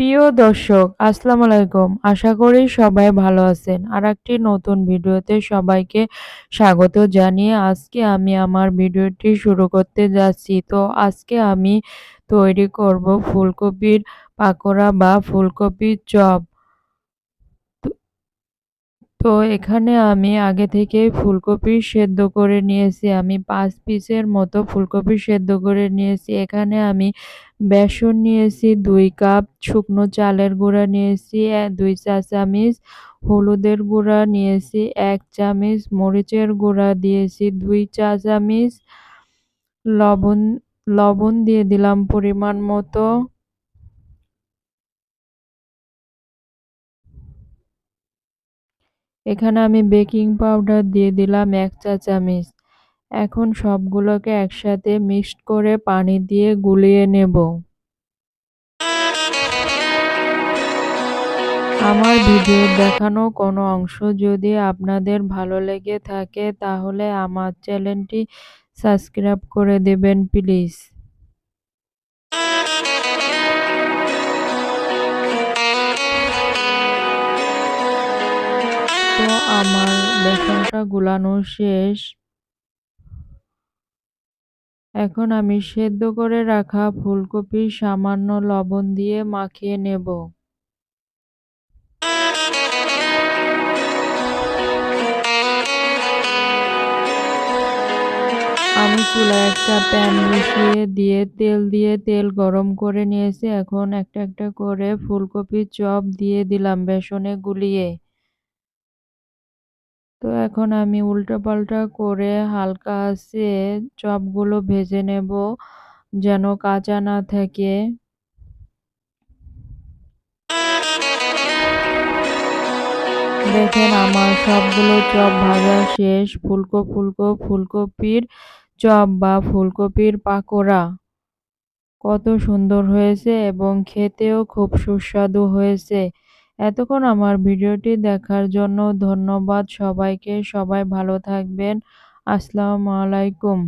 প্রিয় দর্শক, আসসালামু আলাইকুম। আশা করি সবাই ভালো আছেন। আর একটি নতুন ভিডিওতে সবাইকে স্বাগত জানিয়ে আজকে আমি আমার ভিডিওটি শুরু করতে যাচ্ছি। তো আজকে আমি তৈরি করব ফুলকপির পাকোড়া বা ফুলকপির চপ। তো এখানে আমি আগে থেকে ফুলকপি সেদ্ধ করে নিয়েছি। আমি পাঁচ পিসের মতো ফুলকপি সেদ্ধ করে নিয়েছি। এখানে আমি বেসন নিয়েছি, দুই কাপ শুকনো চালের গুঁড়া নিয়েছি দুই চা চামিচ হলুদের গুঁড়া নিয়েছি, এক চামচ মরিচের গুঁড়া দিয়েছি, দুই চা চামিচ লবণ লবণ দিয়ে দিলাম পরিমাণ মতো। এখানে আমি বেকিং পাউডার দিয়ে দিলাম এক চা চামচ। এখন সবগুলোকে একসাথে মিক্সড করে পানি দিয়ে গুলিয়ে নেব। আমার ভিডিও দেখানো কোনো অংশ যদি আপনাদের ভালো লেগে থাকে, তাহলে আমার চ্যানেলটি সাবস্ক্রাইব করে দেবেন, প্লিজ। তো আমার বেসনটা গুলানো শেষ। এখন আমি সেদ্ধ করে রাখা ফুলকপি সামান্য লবণ দিয়ে মাখিয়ে নেব। আমি চুলায় একটা প্যান বসিয়ে দিয়ে তেল দিয়ে তেল গরম করে নিয়েছি। এখন একটা একটা করে ফুলকপির চপ দিয়ে দিলাম বেসনে গুলিয়ে। তো এখন আমি উল্টো পাল্টা করে হালকা আছে চপগুলো ভেজে নেব যেন কাঁচা না থাকে। দেখেন আমার সবগুলো চপ ভাজা শেষ। ফুলকো ফুলকো, ফুলকপির চপ বা ফুলকপির পাকোড়া কত সুন্দর হয়েছে এবং খেতেও খুব সুস্বাদু হয়েছে। এতক্ষণ আমার ভিডিওটি দেখার জন্য ধন্যবাদ সবাইকে। সবাই ভালো থাকবেন। আসসালামু আলাইকুম।